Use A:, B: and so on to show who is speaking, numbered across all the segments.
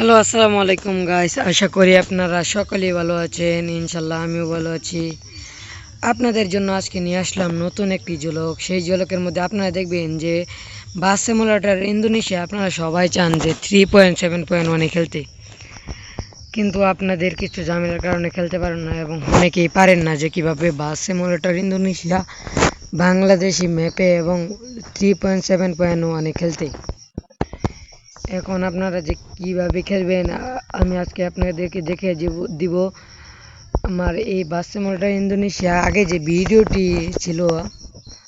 A: Hello আসসালামু আলাইকুম guys আশা করি আপনারা সকলেই ভালো আছেন। ইনশাল্লাহ আমিও ভালো আছি। আপনাদের জন্য আজকে নিয়ে আসলাম নতুন একটি ঝলক। সেই ঝলকের মধ্যে আপনারা দেখবেন যে, বাস সিমুলেটার ইন্দোনেশিয়া আপনারা সবাই চান যে থ্রি পয়েন্ট সেভেন পয়েন্ট ওয়ানে খেলতে। কিন্তু আপনাদের কিছু ঝামেলার কারণে খেলতে পারেন না এবং অনেকেই পারেন না যে, কীভাবে বাস সিমুলেটার ইন্দোনেশিয়া বাংলাদেশি ম্যাপে এবং থ্রি পয়েন্ট সেভেন পয়েন্ট ওয়ানে খেলতে। এখন আপনারা যে কীভাবে খেলবেন আমি আজকে আপনাদেরকে দেখে দিব- আমার এই বাস সিমুলেটার ইন্দোনেশিয়া। আগে যে ভিডিওটি ছিল,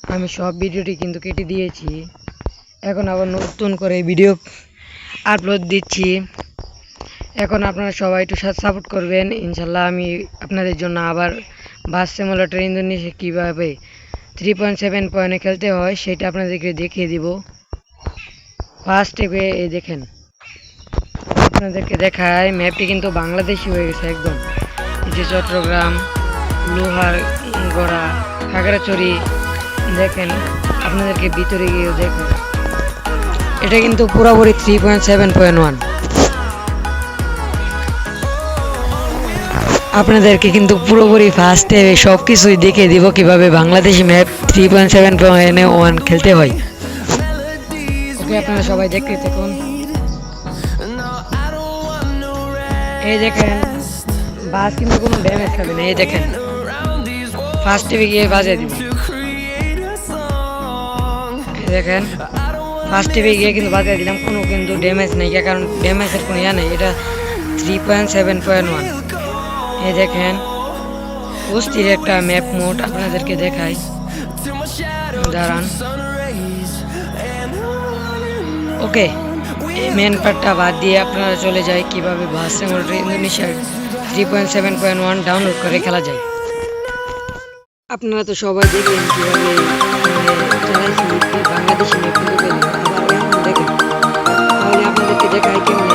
A: আমি সব ভিডিওটি কিন্তু কেটে দিয়েছি। এখন আবার নতুন করে ভিডিও আপলোড দিচ্ছি। এখন আপনারা সবাই একটু সাপোর্ট করবেন। ইনশাল্লাহ আমি আপনাদের জন্য আবার বাস সিমুলেটার ইন্দোনেশিয়া কীভাবে থ্রি পয়েন্ট সেভেন পয়েন্টে খেলতে হয়, সেটা আপনাদেরকে দেখিয়ে দিব। ফার্স্ট এই দেখেন। আপনাদেরকে দেখায় ম্যাপটি কিন্তু বাংলাদেশি হয়ে গেছে একদম। যে চট্টগ্রাম, লোহার গড়া, খাগড়াছড়ি, দেখেন, আপনাদেরকে ভিতরে গিয়ে দেখেন। এটা কিন্তু পুরোপুরি three point seven point one আপনাদেরকে কিন্তু পুরোপুরি ফার্স্টে সব কিছুই দেখিয়ে দিব কীভাবে Bangladeshi map three point seven point one খেলতে হয়। ওকে আপনারা সবাই দেখতে থাকুন। এই দেখেন, বাস কিন্তু কোনো ড্যামেজ খাবে না, এই দেখেন। ফার্স্ট টিভি গিয়ে বাজিয়ে দিব। দেখেন ফার্স্ট টিভি গিয়ে কিন্তু বাজিয়ে দিলাম, কোনো কিন্তু ড্যামেজ নেই কারণ ড্যামেজের কোনো ইয়া নেই, এটা three point seven point one এই দেখেন, অস্থির একটা ম্যাপ মোড আপনাদেরকে দেখাই। দাঁড়ান। ওকে মেন পার্টটা বাদ দিয়ে আপনারা চলে যায় কীভাবে ভাসে সিমুলেটর ইন্দোনেশিয়ার three point seven point one download করে খেলা যায়। আপনারা তো সবাই দেখলেন কীভাবে মানে বাংলাদেশি কিন্তু আবার দেখেন। তাহলে আপনাদেরকে দেখায় কেমনে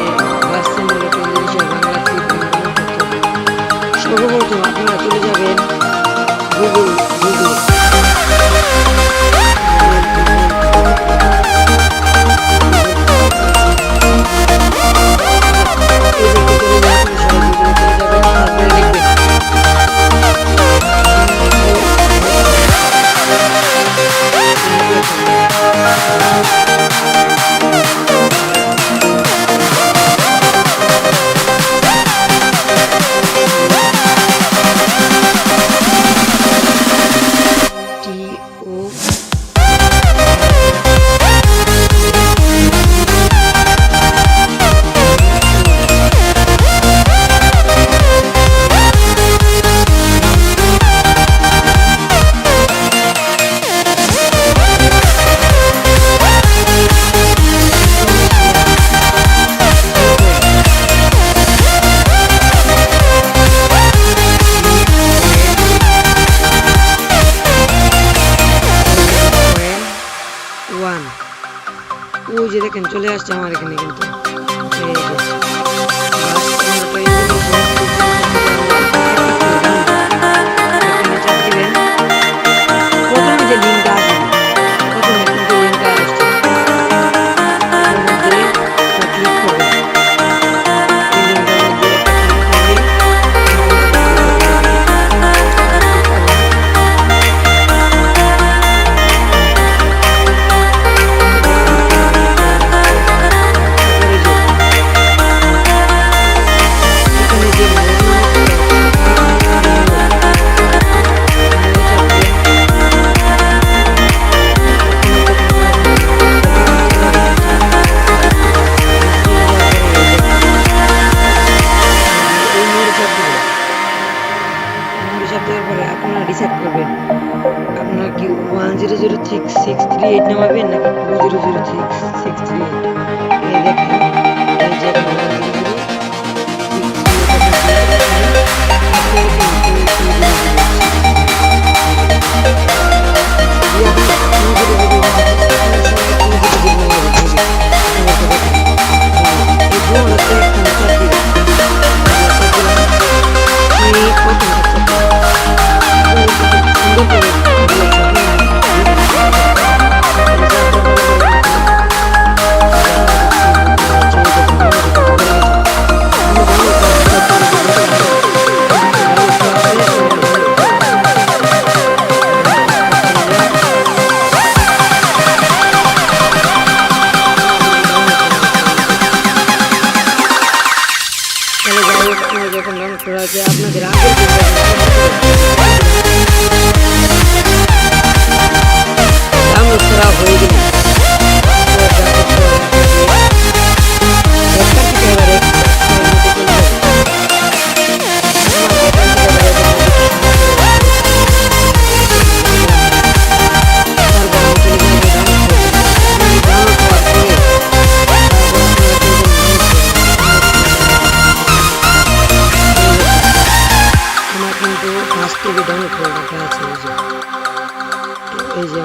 A: এই যে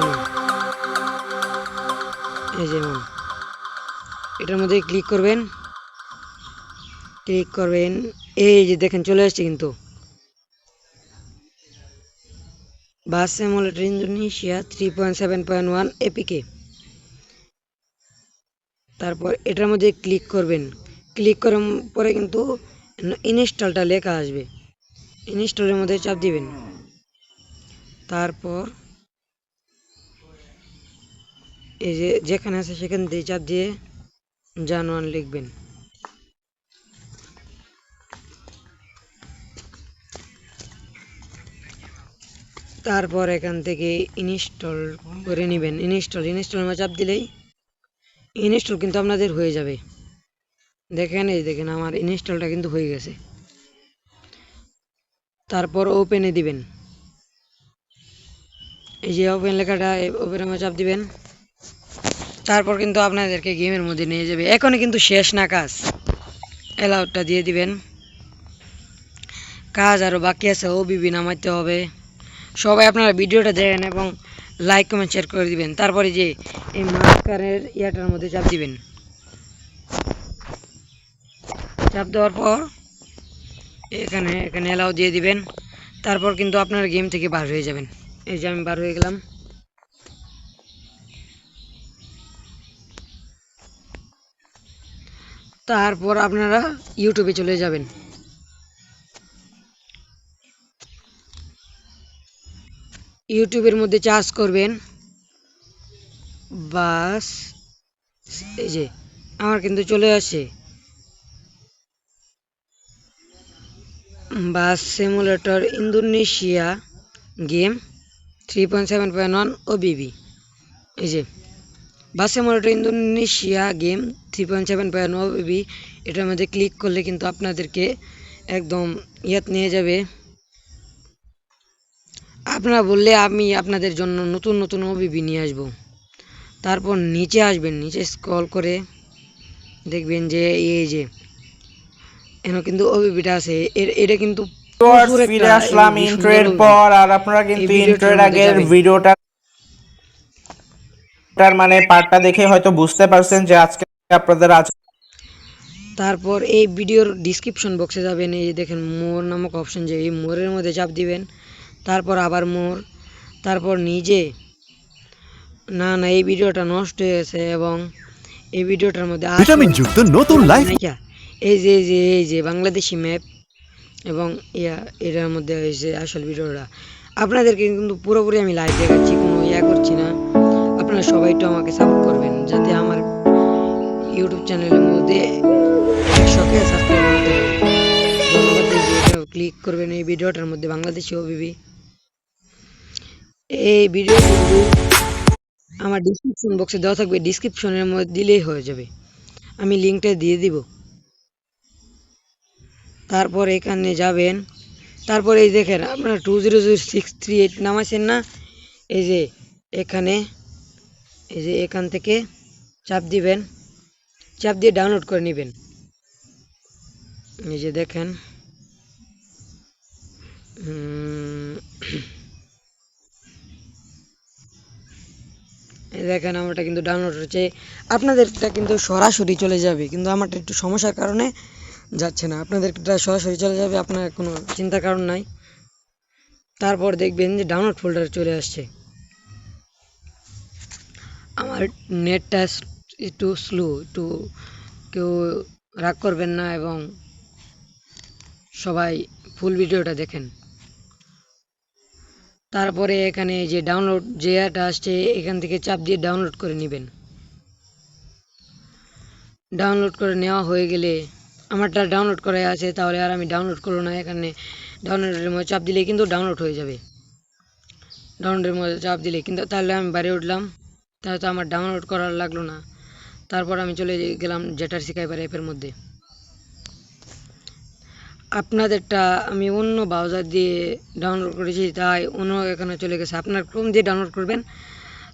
A: এই যে এমন। এই এটার মধ্যে ক্লিক করবেন। ক্লিক করবেন। এই যে দেখেন, চলে আসছে কিন্তু। Bus simulator Indonesia three point seven point one APK তারপর এটার মধ্যে ক্লিক করবেন। ক্লিক করার পরে কিন্তু ইনস্টলটা লেখা আসবে। ইনস্টলের মধ্যে চাপ দিবেন। তারপর এই যে যেখানে আছে সেখান দিয়ে চাপ দিয়ে জানোয়ার লিখবেন। তারপর এখান থেকে ইনস্টল করে নেবেন। ইনস্টল ইনস্টল চাপ দিলেই ইনস্টল কিন্তু আপনাদের হয়ে যাবে। দেখেন, এই দেখেন আমার ইনস্টলটা কিন্তু হয়ে গেছে। তারপর ওপেনে দিবেন। এই যে ওপেন লেখাটা ওপেনে চাপ দিবেন। তারপর কিন্তু আপনাদেরকে গেমের মধ্যে নিয়ে যাবে। এখনই কিন্তু শেষ না কাজ। অ্যালাউডটা দিয়ে দিবেন। কাজ আরও বাকি আছে ও বিবি নামাইতে হবে। সবাই আপনারা ভিডিওটা দেখেন এবং লাইক কমেন্ট শেয়ার করে দিবেন। তারপরে যে এই মাস্কারের ইয়াটার মধ্যে চাপ দিবেন। চাপ দেওয়ার পর এখানে এখানে এলাও দিয়ে দিবেন। তারপর কিন্তু আপনার গেম থেকে বার হয়ে যাবেন। এই যে আমি বার হয়ে গেলাম। তারপর আপনারা ইউটিউবে চলে যাবেন। ইউটিউবের মধ্যে চার্জ করবেন। বাস, এই যে, আমার কিন্তু চলে আসে। Bus simulator Indonesia game three point seven point one OBB এই যে bus simulator Indonesia game three point seven point BB এটার মধ্যে ক্লিক করলে কিন্তু আপনাদেরকে একদম ইয়াত নিয়ে যাবে। আপনারা বললে আমি আপনাদের জন্য নতুন নতুন ওবিবি নিয়ে আসব। তারপর নিচে আসবেন নিচে স্ক্রল করে দেখবেন যে এই যে এখানে কিন্তু ওবিবিটা আছে। এর- এটা কিন্তু
B: ফিরে আসলাম এর পর আর আপনারা কিন্তু ইন্ট্রোর আগের ভিডিওটা তার মানে পার্টটা দেখে হয়তো বুঝতে পারছেন যে আজকে আপনাদের আজ
A: তারপর এই ভিডিওর ডিসক্রিপশন বক্সে যাবেন এই যে দেখেন মোর নামক অপশন যে এই মোরের মধ্যে চাপ দিবেন। তারপর আবার মোর তারপর নিজে। না না এই ভিডিওটা নষ্ট হয়ে গেছে এবং এই ভিডিওটার মধ্যে
C: ভিটামিন যুক্ত নতুন লাইফ
A: এই যে এই যে এই যে বাংলাদেশি ম্যাপ এবং ইয়া এটার মধ্যে হয়েছে আসল ভিডিওটা। আপনাদেরকে কিন্তু পুরোপুরি আমি লাইভ দেখাচ্ছি কোনো ইয়া করছি না। আপনারা সবাই একটু আমাকে সাপোর্ট করবেন, যাতে আমার ইউটিউব চ্যানেলের মধ্যে একশোকে সাবস্ক্রাইব করতে ধন্যবাদ, এই যে ক্লিক করবেন, এই ভিডিওটার মধ্যে বাংলাদেশি ওবিবি এই ভিডিও আমার ডিসক্রিপশন বক্সে দেওয়া থাকবে ডিসক্রিপশনের মধ্যে দিলেই হয়ে যাবে। আমি লিঙ্কটা দিয়ে দিব। তারপর এখানে যাবেন। তারপর এই দেখেন, আপনার two zero zero six three eight নামাইছেন না? এই যে, এখানে এই যে এখান থেকে চাপ দিবেন, চাপ দিয়ে ডাউনলোড করে নেবেন। এই যে দেখেন দেখেন আমারটা কিন্তু ডাউনলোড হচ্ছে। আপনাদেরটা কিন্তু সরাসরি চলে যাবে, কিন্তু আমারটা একটু সমস্যার কারণে যাচ্ছে না। আপনাদেরটা সরাসরি চলে যাবে, আপনার কোনো চিন্তার কারণ নাই। তারপর দেখবেন যে ডাউনলোড ফোল্ডার চলে আসছে। আমার নেটটা একটু স্লো একটু কেউ রাগ করবেন না এবং সবাই ফুল ভিডিওটা দেখেন। তারপরে এখানে যে ডাউনলোড যে অ্যাটা আসছে, এখান থেকে চাপ দিয়ে ডাউনলোড করে নেবেন। ডাউনলোড করে নেওয়া হয়ে গেলে আমারটা ডাউনলোড করা আছে, তাহলে আর আমি ডাউনলোড করব না। এখানে ডাউনলোডের মধ্যে চাপ দিলে কিন্তু ডাউনলোড হয়ে যাবে। ডাউনলোডের মধ্যে চাপ দিলে কিন্তু, তাহলে আমি বাইরে উঠলাম। তাহলে তো আমার ডাউনলোড করার লাগল না। তারপর আমি চলে গেলাম জেটার শিকাইবার অ্যাপের মধ্যে। আপনাদেরটা আমি অন্য ব্রাউজার দিয়ে ডাউনলোড করেছি, তাই অন্য এখানে চলে গেছে। আপনার ক্রোম দিয়ে ডাউনলোড করবেন,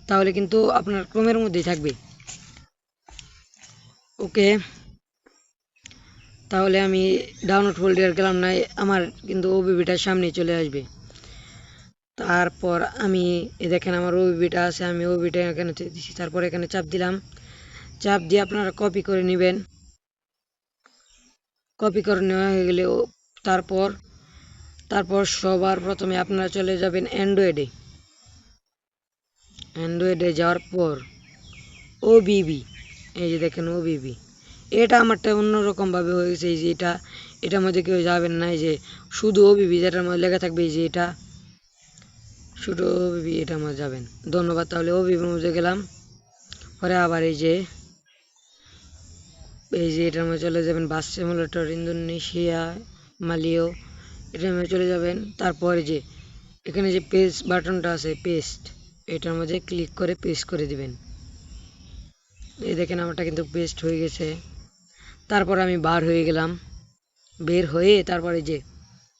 A: তাহলে কিন্তু আপনার ক্রোমের মধ্যেই থাকবে। ওকে, তাহলে আমি ডাউনলোড ফোল্ডার গেলাম না আমার কিন্তু ওবিবিটার সামনে চলে আসবে। তারপর আমি, এ দেখেন আমার ওবিবিটা আছে, আমি ওবিটা এখানে দিচ্ছি তারপর এখানে চাপ দিলাম। চাপ দিয়ে আপনারা কপি করে নেবেন। কপি করে নেওয়া হয়ে গেলে তারপর তারপর সবার প্রথমে আপনারা চলে যাবেন অ্যান্ড্রয়েডে অ্যান্ড্রয়েডে যাওয়ার পর ও বিবি এই যে দেখেন ও বিবি এটা আমারটা অন্যরকমভাবে হয়েছে এই যে এটা এটার মধ্যে কেউ যাবেন না, এই যে শুধু ও বিবি যেটার মধ্যে লেখা থাকবে, এই যে এটা শুধু ও বিবি এটার মধ্যে যাবেন। ধন্যবাদ, তাহলে ও বিবির মধ্যে গেলাম। পরে আবার এই যে এই যে এটার মধ্যে চলে যাবেন বাস সিমুলেটর, ইন্দোনেশিয়া, মালিও, এটার মধ্যে চলে যাবেন। তারপরে যে, এখানে যে পেজ বাটনটা আছে পেস্ট এটার মধ্যে ক্লিক করে পেস্ট করে দিবেন। এই দেখেন আমারটা কিন্তু পেস্ট হয়ে গেছে। তারপর আমি বার হয়ে গেলাম। বের হয়ে তারপরে যে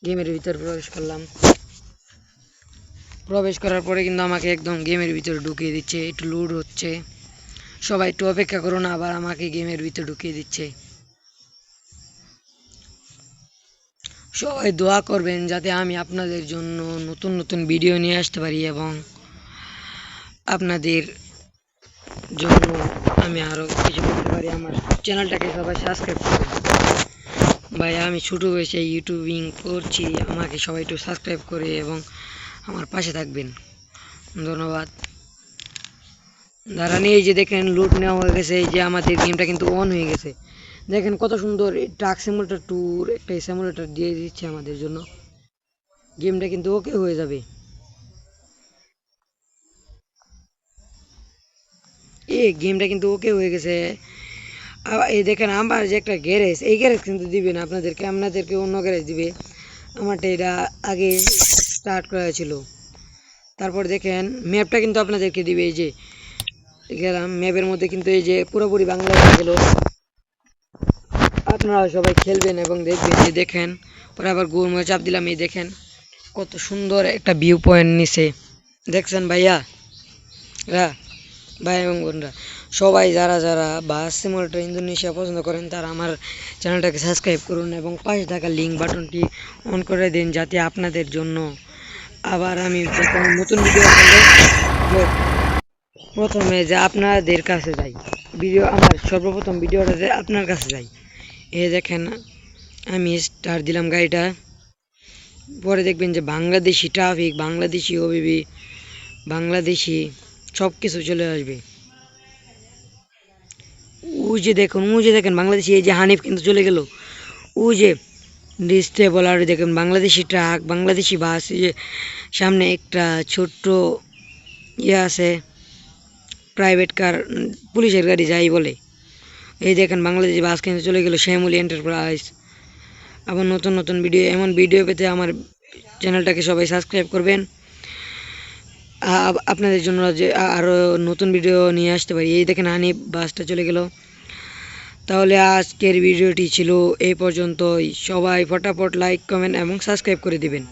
A: গেমের ভিতর প্রবেশ করলাম। প্রবেশ করার পরে কিন্তু আমাকে একদম গেমের ভিতরে ঢুকিয়ে দিচ্ছে। একটু লুড হচ্ছে। সবাই একটু অপেক্ষা করুন আবার আমাকে গেমের ভিতরে ঢুকিয়ে দিচ্ছে। সবাই দোয়া করবেন যাতে আমি আপনাদের জন্য নতুন নতুন ভিডিও নিয়ে আসতে পারি এবং আপনাদের জন্য আমি আরও কিছু করতে পারি। আমার চ্যানেলটাকে সবাই সাবস্ক্রাইব করবেন ভাই, আমি ছোটো বয়সে ইউটিউবিং করছি। আমাকে সবাই একটু সাবস্ক্রাইব করে এবং আমার পাশে থাকবেন। ধন্যবাদ। দাঁড়ানি, এই যে দেখেন লুট নেওয়া হয়ে গেছে। এই যে আমাদের গেমটা কিন্তু অন হয়ে গেছে। দেখেন কত সুন্দর ট্রাক সিমুলেটার ট্যুর একটা সিমুলেটার দিয়ে দিচ্ছে আমাদের জন্য। গেমটা কিন্তু ওকে হয়ে যাবে। এ গেমটা কিন্তু ওকে হয়ে গেছে। আবার এই দেখেন, আমার যে একটা গ্যারেজ এই গ্যারেজ কিন্তু দিবে না আপনাদেরকে আপনাদেরকে অন্য গ্যারেজ দিবে। আমারটা এটা আগে স্টার্ট করা ছিল তারপর দেখেন ম্যাপটা কিন্তু আপনাদেরকে দিবে এই যে, গেলাম ম্যাপের মধ্যে কিন্তু এই যে পুরোপুরি বাংলা হয়ে গেল। আপনারা সবাই খেলবেন এবং দেখবেন যে দেখেন, পরে আবার গোল চাপ দিলাম, এই দেখেন, কত সুন্দর একটা ভিউ পয়েন্ট নিচে দেখছেন ভাইয়া? রা ভাই এবং বোনরা, সবাই যারা যারা বাস সিমুলেটর ইন্দোনেশিয়া পছন্দ করেন, তারা আমার চ্যানেলটাকে সাবস্ক্রাইব করুন এবং পাশে থাকা লিঙ্ক বাটনটি অন করে দিন, যাতে আপনাদের জন্য আবার আমি নতুন ভিডিও প্রথমে যে আপনাদের কাছে যাই। ভিডিও আমার সর্বপ্রথম ভিডিওটা যে আপনার কাছে যাই। এ দেখেন, আমি স্টার দিলাম গাড়িটা। পরে দেখবেন যে বাংলাদেশি ট্রাফিক বাংলাদেশি ওবিবি বাংলাদেশি সব কিছু চলে আসবে। ও যে দেখুন ও যে দেখেন, বাংলাদেশি এই যে হানিফ কিন্তু চলে গেল। ও যে ডিস্টেবল আর দেখেন বাংলাদেশি ট্রাক, বাংলাদেশি বাস সামনে একটা ছোট্ট ইয়ে আছে প্রাইভেট কার পুলিশের গাড়ি যাই বলে। এই দেখেন বাংলাদেশি বাস কিন্তু চলে গেল শ্যামলি এন্টারপ্রাইজ আবার নতুন নতুন ভিডিও এমন ভিডিও পেতে আমার চ্যানেলটাকে সবাই সাবস্ক্রাইব করবেন। আপনাদের জন্য যে আরও নতুন ভিডিও নিয়ে আসতে পারি। এই দেখেন হানি বাসটা চলে গেল। তাহলে আজকের ভিডিওটি ছিল এই পর্যন্তই। সবাই ফটাফট লাইক কমেন্ট এবং সাবস্ক্রাইব করে দিবেন।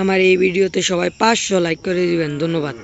A: আমার এই ভিডিওতে সবাই পাঁচশো লাইক করে দিবেন। ধন্যবাদ।